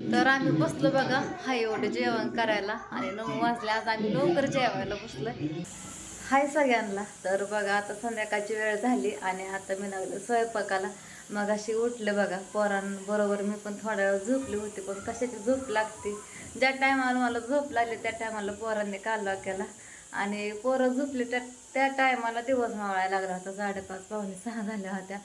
तर आम्ही बसलो बघा. हाय एवढं जेवण करायला. आणि नऊ वाजले. आज आम्ही लवकर जेवायला बसलोय. हाय सगळ्यांना. तर बघा आता संध्याकाळची वेळ झाली आणि आता मी लागलं स्वयंपाकाला मग अशी उठले बघा. पोरांबरोबर मी पण थोड्या वेळ झोपली होती पण कशाची झोप लागते? ज्या टायमाला मला झोप लागली त्या टायमाला पोरांनी कालवा केला. आणि पोरं झोपली त्या त्या टायमाला दिवस मावळायला लागला होता. साडेपाच पावणे सहा झाल्या होत्या.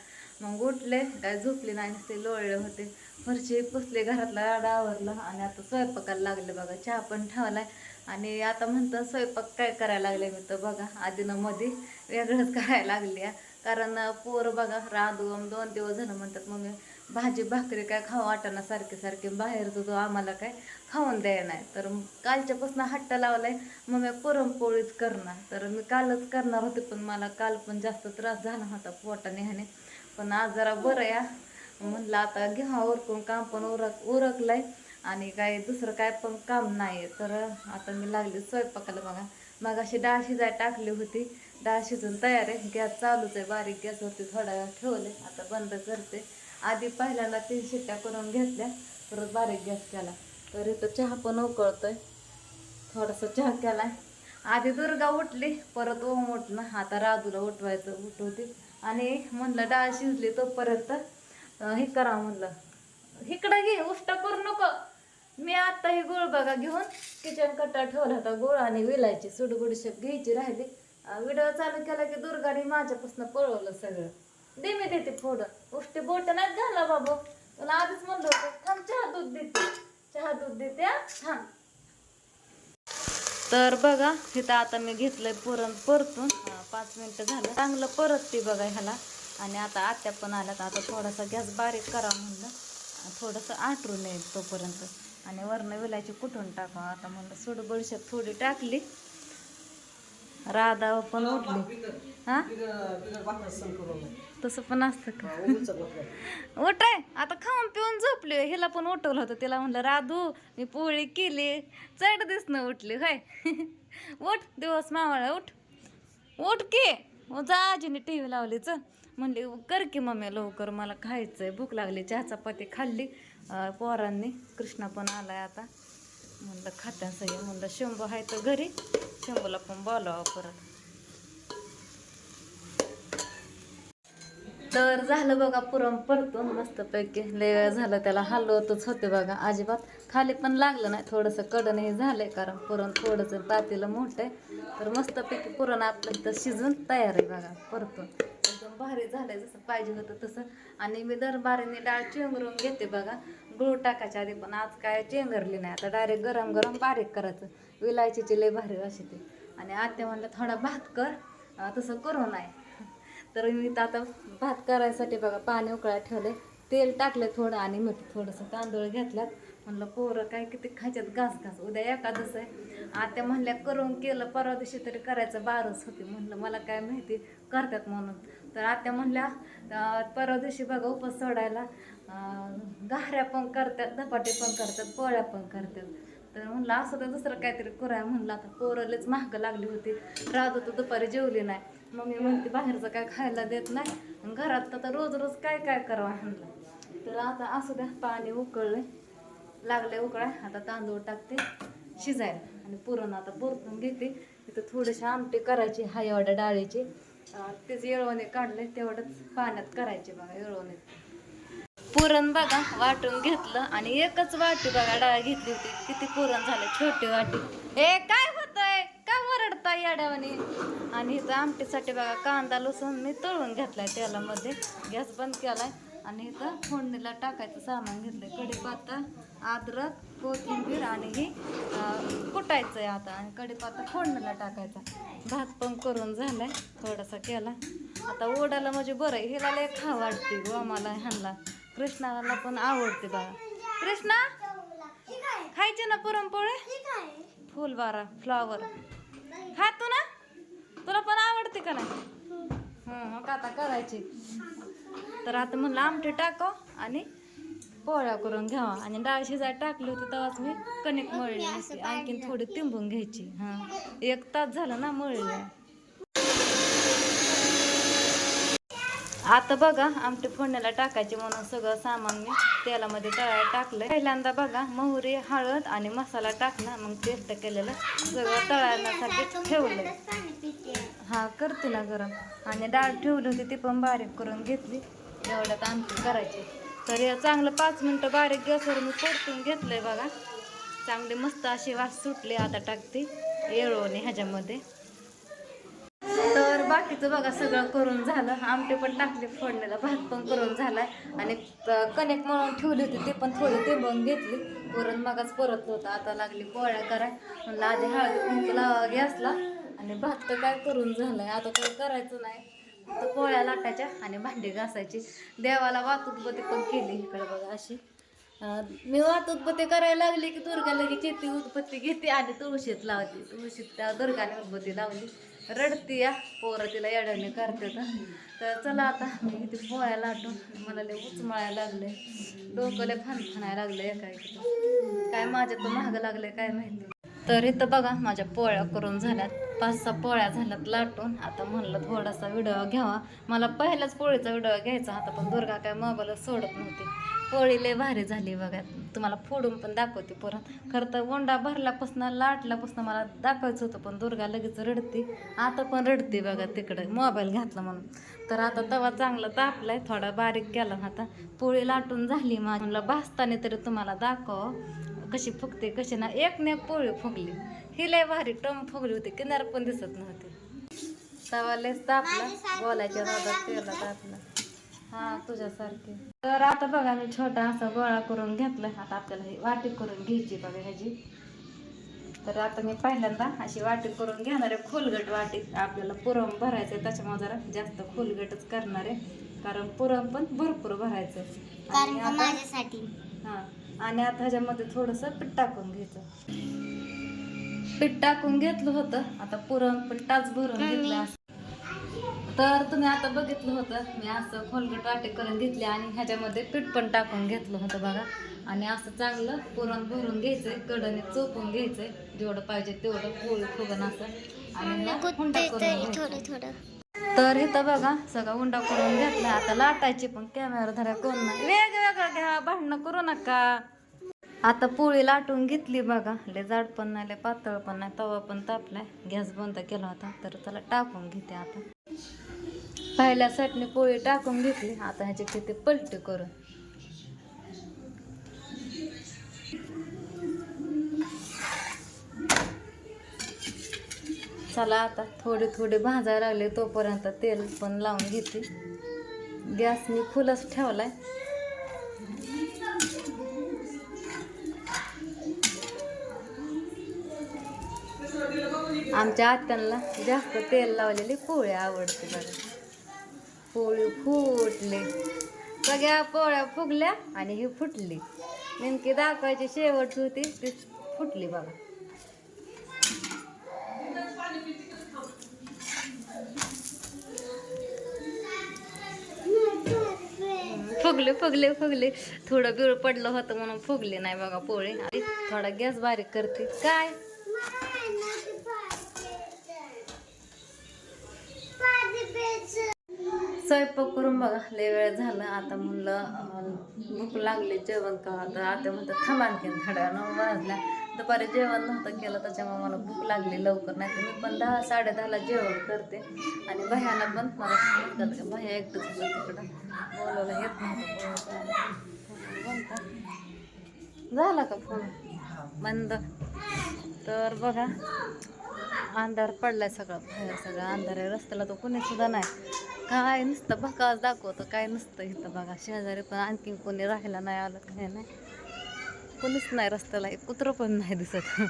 मग उठले काय झोपली नाही ते लोळले होते. फरशी पुसले घरातला राडा आवरला आणि आता स्वयंपाकाला लागले बघा. चहा पण ठेवलाय. आणि आता म्हणतात स्वयंपाक काय करायला लागले मी तर बघा. आधीनं मध्ये वेगळंच करायला लागले कारण पोर बघा राधून दोन दिवस झालं म्हणतात मग भाजी भाकरी काय खाऊ वाटाणा सारखे सारखे. बाहेरचं तो आम्हाला काय खाऊन द्याय नाही. तर कालच्यापासून हट्ट लावलाय मग मी पुरणपोळीच करणार. तर मी कालच करणार होते पण मला काल पण जास्त त्रास झाला होता पोटाने ह्याने. पण आज जरा बरं या म्हणलं आता घ्या उरकून काम पण उरक उरकलंय. आणि काय दुसरं काय पण काम नाही तर आता मी लागले स्वयंपाकाला बघा. मग अशी डाळ शिजाय टाकली होती. डाळ शिजून तयार आहे. गॅस चालूच आहे. बारीक गॅसवरती थोडा वेळ ठेवले. आता बंद करते. आधी पहिल्यांदा तीन शिट्ट्या करून घेतल्या. परत बारीक गॅस केला. तर इथं चहा पण उकळतोय. थोडासा चहा केलाय. आधी दुर्गा उठली. परत ओम उठणं. आता राजूला उठवायचं. उठवते. आणि म्हणलं डाळ शिजली तोपर्यंत हे करा म्हणलं. इकडं घे उष्टा करू नको. मी आता ही गोळ बघा घेऊन किचन कट्टा ठेवला होता गोळ आणि विलायची सुडबुडशेप घ्यायची राहिली. व्हिडिओ चालू केला की दुर्गाने माझ्यापासून पळवलं सगळं. दे मी देते फोडं. उष्टी बोट नाही झाला बाबा. तुला आधीच म्हणलं होतं थांब चहा दूध देते. चहा दूध देते थांब. तर बघा इथं आता मी घेतलंय पुरण परतून. पाच मिनिटं झालं. चांगलं परतते बघा ह्याला. आणि आता आत्या पण आल्यात. आता थोडासा गॅस बारीक करा म्हणलं. थोडंसं आटरून येईल तोपर्यंत. आणि वरणं विलायची कुठून टाका आता म्हणलं सोड बडीशेप थोडी टाकली. राधा पण उठली. हा? तसं पण असतं का? उठाय आता खाऊन पिऊन झोपले. हिला पण उठवलं होतं. तिला म्हणलं राधू मी पोळी केली. चढ दिसणं उठली. होय. उठ दिवस मावळा उठ. उठ की. मग जा आजीने टी व्ही लावली चल. म्हणली कर की मम्मी लवकर. मला खायचंय. भूक लागली. चहा चपाती खाल्ली. पोरांनी. कृष्णा पण आलाय आता. म्हणलं खात्या म्हणलं शंभू आहे तर घरी. शंभूला पण बोलावं परत. तर झालं बघा पुरण परतून मस्तपैकी लय झालं त्याला हलवतच होते बघा. अजिबात खाली पण लागलं नाही थोडंसं कडणही हे झालंय कारण पुरण थोडंसं पातेलं मोठं आहे. तर मस्तपैकी पुरण आपलं तर शिजून तयार आहे बघा परतून. एकदम भारी झालंय जसं पाहिजे होतं तसं. आणि मी दरबारीने डाळ चेंगरून घेते बघा. गूळ टाकायच्या आधी पण आज काय चेंगरली नाही आता डायरेक्ट गरम गरम बारीक करायचं. विलायचीची लय भारी अशी ते आणि आत्या म्हणलं थोडा भात कर. तसं करू नाही. तर मी तर आता भात करायसाठी बघा पाणी उकळायला ठेवले तेल टाकलं थोडं आणि मीठ थोडंसं तांदूळ घेतल्यात. म्हणलं पोरं काय किती खायच्यात? घास घास. उद्या एकादस आहे. आत्या म्हणल्या करून केलं परवा दिवशी तरी करायचं बारच होती. म्हणलं मला काय माहिती करतात म्हणून. तर आत्या म्हणल्या परवा दिवशी बघा उपास सोडायला गाऱ्या घाऱ्या पण करतात धपाटे पण करतात पोळ्या पण करतात. तर म्हणलं असं तर दुसरं काहीतरी करूया म्हणलं. आता पोरलेच महाग लागली होती. राहत होतं दुपारी जेवली नाही. मम्मी म्हणते बाहेरचं काय खायला देत नाही. आणि घरात तर आता रोज रोज काय काय करावं म्हणलं. तर आता असू द्या पाणी उकळलंय लागले उकळा. आता तांदूळ टाकते शिजायला. आणि पुरण आता परतून घेते. तिथं थोडीशी आमटे करायची हा एवढ्या डाळीचे तेच येळवणे काढले. तेवढंच पाण्यात करायचे बघा येळवणे. पुरण बघा वाटून घेतलं आणि एकच वाटी बघा डाळ घेतली होती. किती पुरण झालं छोटी वाटी. ए काय होतंय? काय वरडता या डावाने आणि इथं आमटीसाठी बघा कांदा लसूण मी तळून घेतलाय तेलामध्ये. गॅस बंद केलाय. आणि इथं फोडणीला टाकायचं सामान घेतलंय. कढीपत्ता अद्रक कोथिंबीर आणि ही कुटायचं आहे आता. आणि कढीपत्ता फोडणीला टाकायचा. भात पण करून झालाय थोडासा केला. आता ओढायला म्हणजे बरं आहे. हिला लय खा वाटते गो आम्हाला ह्यांना. कृष्णाला पण आवडते बघा कृष्णा? खायचे ना पुरणपोळे? फुलबारा फ्लॉवर. खातो ना. तुला पण आवडते का नाही? मग आता करायची. तर आता म्हणलं आमटे टाकाव आणि पोळ्या करून घ्यावा. आणि डाळ शिजाय टाकली होती तेव्हाच मी कणिक मळली आणखीन थोडी तिंबून घ्यायची. हां एक तास झाला ना मळली. आता बघा आमटी फोडण्याला टाकायची म्हणून सगळं सामान मी तेलामध्ये तळायला टाकलं पहिल्यांदा बघा मोहरी हळद आणि मसाला टाकणं मग पेस्ट केलेलं सगळं तळण्यासाठी ठेवलं हा करते ना गरम. आणि डाळ ठेवली होती ती पण बारीक करून घेतली. एवढ्यात आमटी करायची. तर हे चांगलं पाच मिनटं बारीक गॅसवर मी परतून घेतलंय बघा. चांगली मस्त अशी वास सुटली आता टाकते येळवणी ह्याच्यामध्ये. बाकीचं बघा सगळं करून झालं. आमटे पण टाकले फोडणीला भात पण करून झाला आणि कनेक्ट कणिक मळून ठेवली होती ते पण थोडी तिंबून घेतली. पुरण मगाच परत होतं. आता लागली पोळ्या कराय म्हणलं आधी हळदी कुंकू लावा गॅसला. आणि भात तर काय करून झालंय? आता काही करायचं नाही. तर पोळ्या लाटायच्या आणि भांडी घासायची. देवाला वातुकबती पण केली इकडे बघा अशी. मी वात करायला लागली की दुर्गा लगेच येते उत्पत्ती घेते आणि तुळशीत लावते. तुळशीत त्या दुर्गाने उदबत्ती लावली. रडती या पोरं तिला येड्याने करते तर चला आता मी इथे पोळ्या लाटून मला लय उचमळायला लागले डोकं लय फान फाणायला लागले एका इकडं काय माझ्या तर महाग लागले काय माहिती. तर इथं बघा माझ्या पोळ्या करून झाल्यात. पाच सहा पोळ्या झाल्यात लाटून. आता म्हणलं थोडासा व्हिडिओ घ्यावा. मला पहिल्याच पोळीचा व्हिडिओ घ्यायचा होता पण दुर्गा काय मोबाईलच सोडत नव्हती. पोळी लय भारी झाली बघा. तुम्हाला फोडून पण दाखवते परत. खरं तर गोंडा भरल्यापासून लाटल्यापासून मला दाखवायचं होतं पण दुर्गा लगेच रडते. आता पण रडते बघा तिकडे मोबाईल घातला म्हणून. तर आता तवा चांगला तापलाय थोडा बारीक केला आता. पोळी लाटून झाली माझी भासताना तरी तुम्हाला दाखव कशी फुगते कशी ना एक ने एक पोळी फुगली. ही लय भारी टम फुगली होती किनार पण दिसत नव्हती. तवा लयच तापला. बोलायच्या दादा तेला तापला हा तुझ्यासारखे. तर आता बघा मी छोटा असा गोळा करून घेतला. आता आपल्याला ही वाटी करून घ्यायची बघा ह्याची. तर आता मी पहिल्यांदा अशी वाटी करून घेणार आहे. खोलगट वाटी आपल्याला पुरण भरायचं आहे त्याच्यामुळे जरा जास्त खोलगटच करणार आहे. कारण पुरण पण भरपूर भरायचं. आहे. आणि आता हा. आणि आता ह्याच्यामध्ये थोडंसं पीठ टाकून घ्यायचं. पीठ टाकून घेतलं होतं. आता पुरण पण टाच भरून घेतलं तर तुम्ही आता बघितलं होतं मी असं खोलगट वाटे करून घेतले आणि ह्याच्यामध्ये पीठ पण टाकून घेतलं होतं बघा. आणि असं चांगलं पुरण भरून घ्यायचंय कडने चोपून घ्यायचंय जेवढं पाहिजे तेवढं पोळी फुगन असं. आणि. थोडं थोडं. तर इथं बघा सगळा उंडा करून घेतला. आता लाटायची पण कॅमेरा धरा कोण नाही. वेगवेगळं घ्या भांडणं करू नका. आता पोळी लाटून घेतली बघा. लय जाड पण नाही लय पातळ पण नाही तवा पण तापलाय. गॅस बंद केला होता तर त्याला टाकून घेते आता. पहिल्या साईडने पोळी टाकून घेतली. आता ह्याचे किती पलटी करून. चला आता थोडे थोडे भाजायला लागले तोपर्यंत तेल पण लावून घेते. गॅस मी फुलच ठेवलाय. आमच्या आत्यांना जास्त तेल लावलेली पोळी आवडते बघा पोळी फुटली. सगळ्या पोळ्या फुगल्या आणि ही फुटली. नेमकी दाखवायची शेवटची होती ती फुटली बघा. फुगले फुगले फुगले. थोडं बिळ पडलं होतं म्हणून फुगले नाही बघा पोळी. आणि थोडा गॅस बारीक करते. काय? स्वयंपाक करून बघा लय वेळ झालं. आता म्हणलं भूक लागली जेवण का तर आता म्हणतात थांबा आणखीन थोड्या नऊ वाजल्या दुपारी जेवण नव्हतं केलं त्याच्यामुळे मला भूक लागली लवकर. नाही तर मी पण दहा साडे दहाला जेवण करते. आणि भयाला पण मला म्हणतात का भया एकटंच तिकडं. बोलायला येत नव्हतं झाला का फोन? बंद. तर बघा अंधार पडलाय सगळं बाहेर सगळं अंधार आहे रस्त्याला तर कुणीसुद्धा नाही. काय नुसतं भकास दाखवतं काय नसतं इथं बघा. शेजारी पण आणखीन कोणी राहायला नाही आलं काय नाही. कोणीच नाही रस्त्याला एक कुत्रं पण नाही दिसत.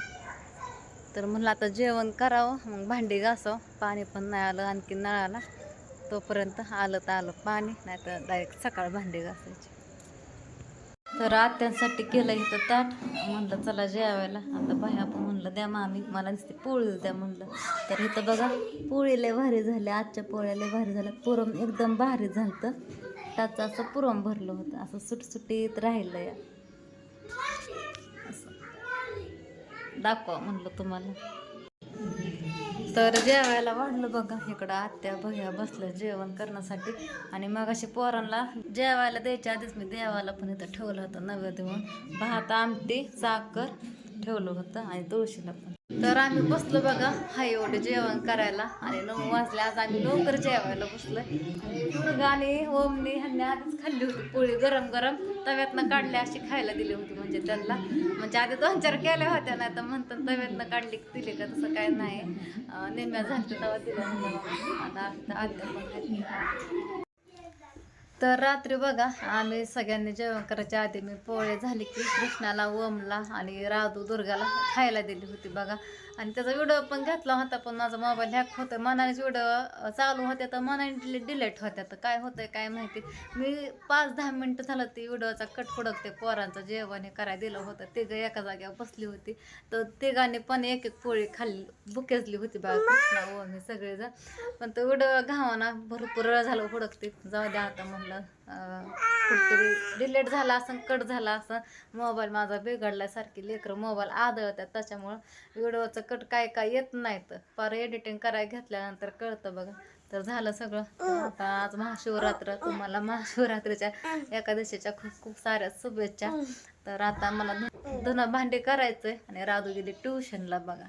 तर म्हणलं आता जेवण करावं मग भांडी घासावं. पाणी पण नाही आलं आणखी नळाला. तोपर्यंत आलं तर आलं पाणी नाही तर डायरेक्ट सकाळ भांडी घासायची. तर आत्यांसाठी केलं इथं ताट. म्हणलं चला जेवायला. आता बाई आपण म्हणलं द्या मामी मला नुसती पोळी द्या म्हणलं. तर इथं बघा पोळी लय भारी झाली आजच्या पोळ्याला भारी झाल्या पुरम एकदम भारी झालं त्याचं असं पुरम भरलं होतं. असं सुटसुटीत राहिलं या. असं. दाखवा म्हणलं तुम्हाला. तर जेवायला वाढलं बघा. इकडं आत्या बघ्या बसलं जेवण करण्यासाठी. आणि मग अशी पोरांना जेवायला द्यायच्या आधीच मी देवाला पण इथं ठेवलं होतं नव्या देऊन. भात आमटी साखर ठेवलं होतं आणि तुळशीला पण. तर आम्ही बसलो बघा हाय एवढं जेवण करायला. आणि नऊ वाजले आज आम्ही लवकर जेवायला बसलो दुर्गाने आणि ह्यांनी आधीच खाल्ली होती पोळी गरम गरम. तव्यातनं काढले अशी खायला दिली होती म्हणजे त्यांना. म्हणजे आधी दोन चार केल्या होत्या नाही तर म्हणतात तव्यातनं काढली दिली का तसं काय नाही. नेम्या झाल्या तेव्हा दिलं होत्या. आणि आता आधी पण तर रात्री बघा आम्ही सगळ्यांनी जेवण करायच्या आधी मी पोळे झाले की कृष्णाला ओमला आणि राधू दुर्गाला खायला दिली होती बघा. आणि त्याचा व्हिडिओ पण घेतला होता पण माझा मोबाईल हॅक होतं मनानेच व्हिडिओ चालू होत्या तर मनाने डिलेट होत्या तर काय होतंय काय माहिती. मी पाच दहा मिनटं झालं ती व्हिडिओचा कट फुडकते पोरांचं जेवण हे करायला दिलं होतं. तिघं एका जाग्यावर बसली होती. तर तिघांनी पण एक एक पोळी खाल्ली बुकेजली होती बा कृष्णा ओम हे सगळेजण. पण तो व्हिडिओ घावाना भरपूर वेळ झालं हुडकते जाऊ द्या आता म्हणलं. कुठतरी डिलेट झाला असं कट झाला असं मोबाईल माझा बिघडला लेकरं मोबाईल आदळतात. त्याच्यामुळं व्हिडिओचं कट काय काय येत नाही तर पार एडिटिंग करायला घेतल्यानंतर कळतं बघा. तर झालं सगळं. आता आज महाशिवरात्र तुम्हाला महाशिवरात्रीच्या एकादशीच्या खूप खूप साऱ्या शुभेच्छा. तर आता मला धुणं भांडे करायचंय आणि राधू गेली ट्युशनला बघा.